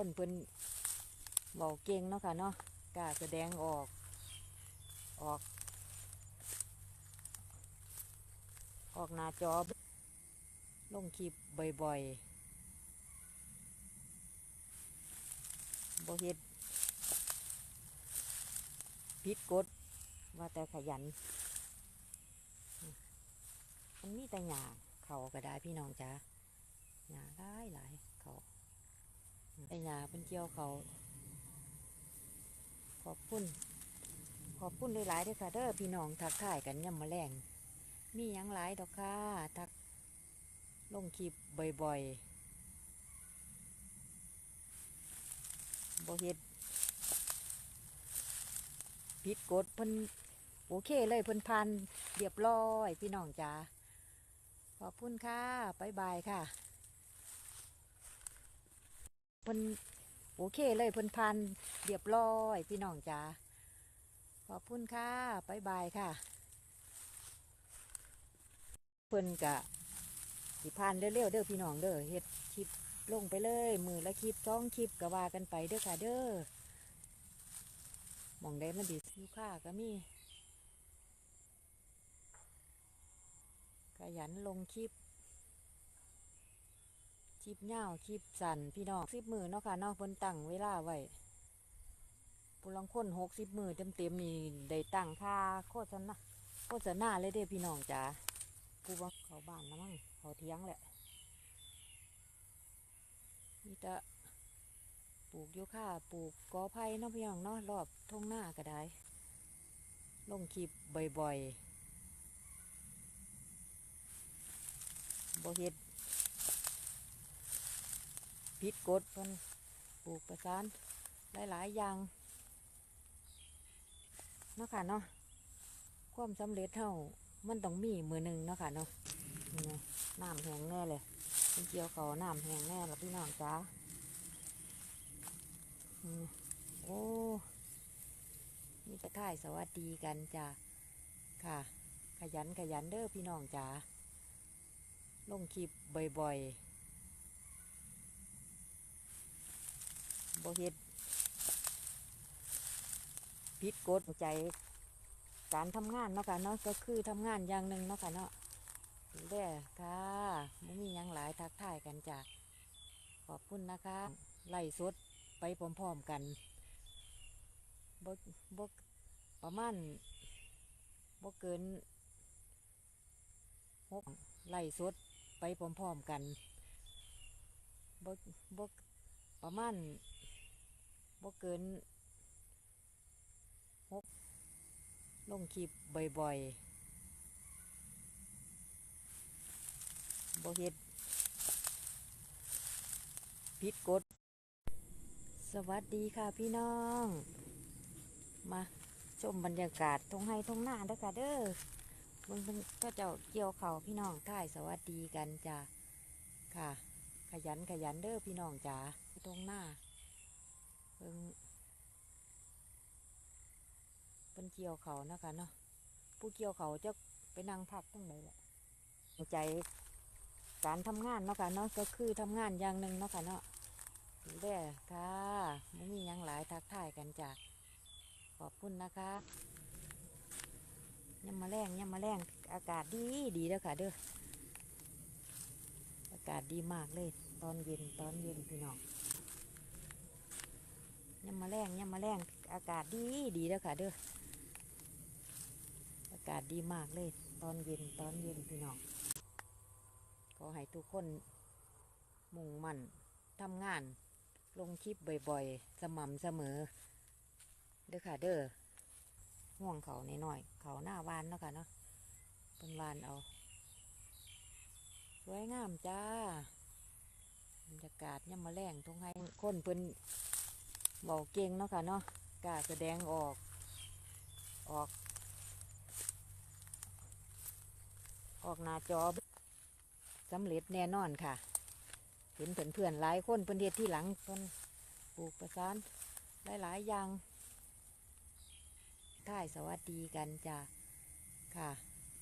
คนเพิ่นเบาเก่งเนาะค่ะเนาะกล้าแสดงออกออก ออกหน้าจอลงคลิปบ่อยๆบ่เฮ็ดผิดกฎว่าแต่ขยัน มันมีแต่หญ้าเขาก็ได้พี่น้องจ้าหญ้าหลายหลายเขา แต่หญ้าเป็นเกี่ยวเขา ขอบคุณ ขอบคุณหลายๆเด้วยค่ะเด้อพี่น้องทักทายกันย่ำมาแรงมียังหลายดอกค่ะทักลงคลิปบ่อยๆบ่เฮ็ดผิดกฎเพิ่นโอเคเลยเพิ่นพันเรียบร้อย พี่น้องจ้าขอบคุณค่ะบายบายค่ะ เพิ่นโอเคเลยเพิ่นพันเรียบร้อยพี่น้องจ้าขอบคุณค่ะบายบายค่ะ เพิ่นกะสิพานเร็วๆเด้อพี่น้องเด้อเฮ็ดคลิปลงไปเลยมือละคลิปสองคลิปก็ว่ากันไปเด้อค่ะเด้อมองได้มันดีลูกค้าก็มีขยันลงคลิป ลิปยาคลิปสั้นพี่น้องสิบมือเนาะค่ะเนาะเพิ่นตั้งเวลาไว้ผู้ลังคนหกสิบมือเต็มๆนี่ได้ตั้งค่าโฆษณาโฆษณาเลยเด้พี่น้องจ๋าผู้ว่าเขาบ้านแล้วมั้งเขาเทียงแหละมีแต่ปลูกโยค่าปลูกกอไผ่เนาะพี่น้องเนาะรอบทุ่งหน้าก็ได้ ลงคลิปบ่อยๆบ่เฮ็ด ผิดกฎเพิ่นปลูกประสานหลาย ๆ อย่างเนาะค่ะเนาะความสำเร็จเท่ามันต้องมีมือหนึ่งเนาะค่ะเนาะนี่ไงน้ำแห้งแน่เลยเป็นเกี่ยวเขาน้ำแห้งแน่แล้วพี่น้องจ้าโอ้มีตะข่ายสวัสดีกันจ้าค่ะ ขยันขยันเด้อพี่น้องจ้าลงคลิปบ่อย ๆ บ่เฮ็ดผิดกฎใจ การทำงานเนาะค่ะเนาะก็คือทำงานอย่างหนึ่งเนาะค่ะเนาะดูแลค่ะไม่มียังหลายทักทายกันจ้ะขอบคุณนะคะไล่สดไปพร้อมๆกันบ่บ่ประมาณบ่เกินหกไล่สดไปพร้อมๆกันบ่บ่ประมาณ บ่เกินหกลงคลิปบ่อยๆบ่เฮ็ดผิดกฎสวัสดีค่ะพี่น้อง มาชมบรรยากาศทงไห้ทงหน้าเด้อค่ะเด้อเบิ่งเบิ่งก็เจ้าเกี่ยวเขาพี่น้องท่ายสวัสดีกันจ้าค่ะ ขยันขยันเด้อพี่น้องจ๋าตรงหน้าเบิ่งเป็ นเกี่ยวเขานะคะเนาะผู้เกี่ยวเขาจะไปนั่งพักตรงไหนแหละใจการทำงานเนาะค่ะเนาะก็คือทำงานอย่างหนึ่งเนาะค่ะเนาะดูแลค่ะไม่มียังหลายทักทายกันจ้าขอบคุณนะคะยามมาแรงยามมาแรงอากาศดีดีเด้อค่ะ เด้ออากาศดีมากเลย ตอนเย็นตอนเย็นพี่น้องยามมาแรงยามมาแรงอากาศดีดีเด้อค่ะ เด้อากาศดีมากเลย ตอนเย็นตอนเย็นพี่น้องขอให้ทุกคนมุ่งมั่นทำงาน ลงคลิปบ่อยๆ สม่ำเสมอ เด้อค่ะเด้อห่วงเขานหน่อยๆเขาหน้าวานเนาะค่ะเนาะเป็นวานเอา สวยงามจ้าบรรยากาศย่ำมาแรงทงให้คนเพิ่นเบาเก่งเนาะค่ะเนาะกล้าแสดงออก ออก ออกหน้าจอสำเร็จแน่นอนค่ะ เห็นเพื่อนๆหลายคนเพิ่นเฮ็ดที่หลังเพิ่นปลูกประสานหลายๆอย่างท่ายสวัสดีกันจ้าค่ะ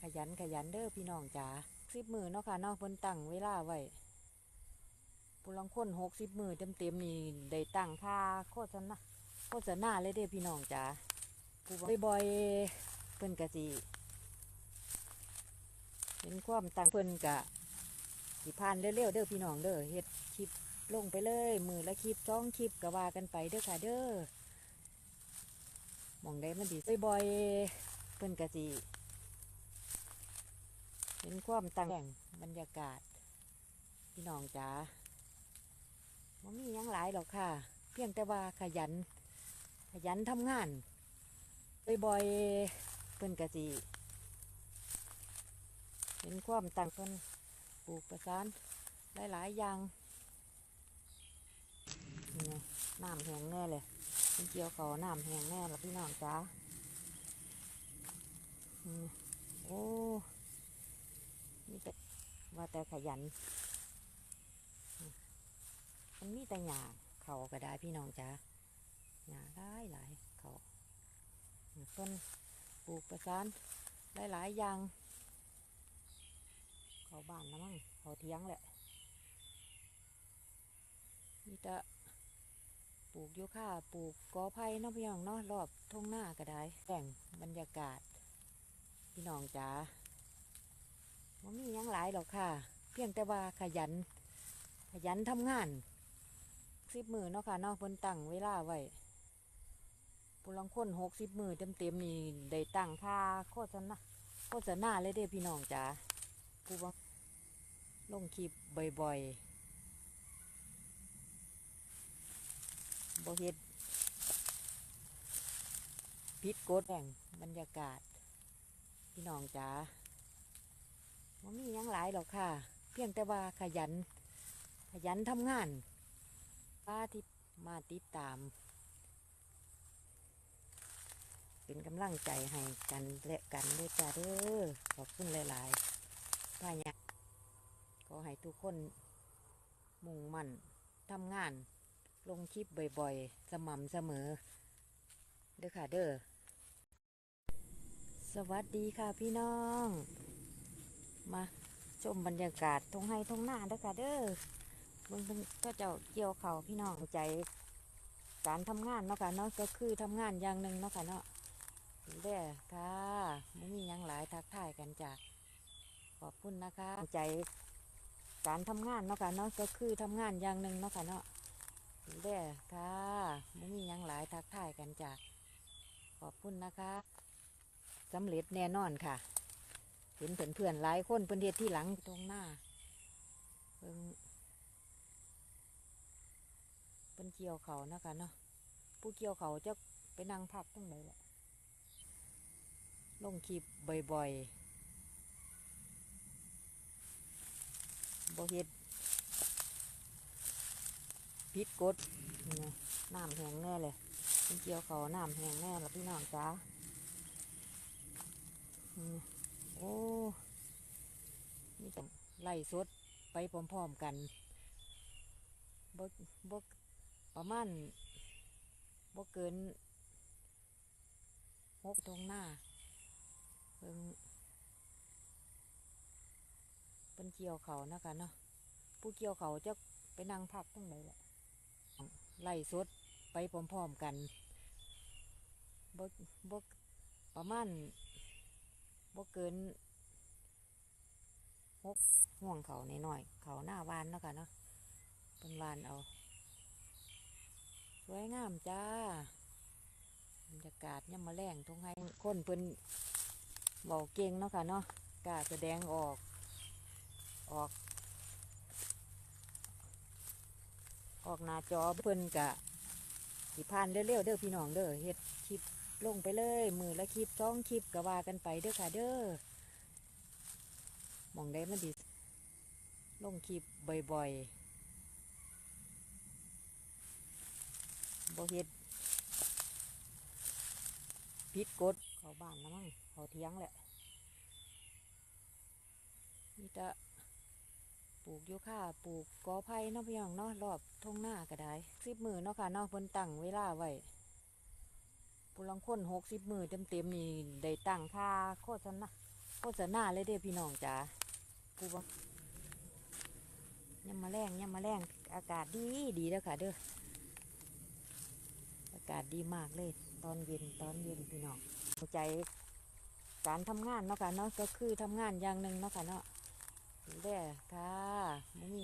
ขยันขยันเด้อพี่น้องจ๋าสิบมือเนาะค่ะนาะเพิ่นตั้งเวลาไว้ผู้ลังคนหกสิบมือเต็มเต็มนี่ได้ตั้งค่าโฆษณาโฆษณาเลยเด้อพี่น้องจ๋าบ่อยๆเพิ่นกะสิ เห็นความตั้งเพิ่นกะสิผ่านเร็วๆเด้อพี่น้องเด้อเฮ็ดคลิปลงไปเลย มือละคลิปสองคลิปก็ว่ากันไปเด้อค่ะเด้อมองได้มันดีบ่อยๆเพิ่นกะสิเห็นความต่างแห่งบรรยากาศ พี่น้องจ๋าว่ามียังหลายหรอกค่ะ เพียงแต่ว่าขยัน ขยันทำงานบ่อยๆเพิ่นกะสิ เห็นความต่างเพิ่นปลูกประสานหลายๆอย่างนี่น้ำแห้งแน่เลยเพิ่นเกี่ยวเขาน้ำแห้งแน่ละพี่น้องจ๋าโอ้นี่แต่ว่าแต่ขยัน มันมีแต่หญ้าเขาก็ได้พี่น้องจ้าหญ้าหลายหลายเขาต้นปลูกประสานหลายหลายๆอย่าง เขาบ้านนะมั้งเขาเทียงแหละมีแต่ปลูกโยค่าปลูกกอไผ่เนาะพี่น้องเนาะรอบทุ่งหน้าก็ได้แต่งบรรยากาศ พี่น้องจ้าว่ามียังหลายหรอกค่ะ เพียงแต่ว่าขยัน ขยันทำงานสิบมือเนาะค่ะนาะเพิ่นตั้งเวลาไว้ผู้ลังคนหกสิบมือเต็มเต็มนี่ได้ตั้งค่าโฆษณาโฆษณาเลยเด้พี่น้องจ๋าผู้ว่า ลงคลิปบ่อยๆบ่เฮ็ดพิดกฎแห่งบรรยากาศ พี่น้องจ๋าว่ามียังหลายหรอกค่ะ เพียงแต่ว่าขยัน ขยันทำงานป้าที่มาติดตาม เป็นกำลังใจให้กันและกันด้วยจ้าเด้อขอบคุณหลายๆป้าเนี่ย อให้ทุกคนมุ่งมั่นทำงาน ลงคลิปบ่อยๆ สม่ำเสมอ เด้อค่ะเด้อ สวัสดีค่ะพี่น้อง มาชมบรรยากาศทงไห้ทงหน้าเด้อค่ะเด้อเบิ่งก็จ้าเกี่ยวเขาพี่น้องใจ การทำงานเนาะค่ะเนาะก็คือทำงานอย่างหนึ่งเนาะค่ะเนาะเดูแลค่ะไม่มียังหลายทักทายกันจ้ะขอบคุณนะคะ ใจ การทำงานเนาะค่ะเนาะก็คือทำงานอย่างหนึ่งเนาะค่ะเนาะเดูแลค่ะไม่มียังหลายทักทายกันจ้ะขอบคุณนะคะสำเร็จแน่นอนค่ะ เห็นเพื่อนๆหลายคนเพื่อนเฮ็ดที่หลังตรงหน้าเพิ่งเป็นเกี่ยวเขานะคะเนาะผู้เกี่ยวเขาจะไปนั่งพักตรงไหนแหละลงคลิปบ่อยๆ บ่เฮ็ดพิดกฎนี่ไงน้ำแห้งแน่เลยเป็นเกี่ยวเขาน้ำแห้งแน่ละพี่น้องจ้าอืมโอ้นี่ต้องไล่สดไปพร้อมๆกันบกบกประมาณบกเกินหกตรงหน้าเพิ่งเป็ นเกี่ยวเขานะคะเนาะผู้เกี่ยวเขาจะไปนั่งพักตรงไหนแหละไล่สดไปพร้อมๆกันบกบกประมาณบ่เกินหกห่วงเขาหน่อยๆเขาหน้าวานเนาะค่ะเนาะเป็นวานเอาสวยงามจ้าบรรยากาศย่ำมาแรงทงให้คนเพิ่นเบาเก่งเนาะค่ะเนาะกาแสดงออก ออก ออกหน้าจอเพิ่นกะสิพานเร็วๆเด้อพี่น้องเด้อเฮ็ดคลิปลงไปเลย มือละคลิปสองคลิปก็ว่ากันไปเด้อค่ะเด้อมองได้มันดีลงคลิปบ่อยๆบ่เฮ็ดพิดกฎเขาบ้านนะมั้งเขาเทียงแหละมีแต่ ปลูกโยค่าปลูกกอไผ่เนาะพี่น้องเนาะรอบทุ่งหน้าก็ได้สิบมือเนาะค่ะเนาะเพิ่นตั้งเวลาไว้ผู้ลังคนหกสิบมือเต็มเต็มนี่ได้ตั้งค่าโฆษณาโฆษณาเลยเด้พี่น้องจ๋าผู้ว่าลย่ำมาแรงย่ำมาแรงอากาศดีดีแล้วค่ะเด้ออากาศดีมากเลย ตอนเย็นตอนเย็นพี่น้องใจการทำงานเนาะค่ะเนาะก็คือทำงานอย่างหนึ่งเนาะค่ะเนาะ แลค่ะ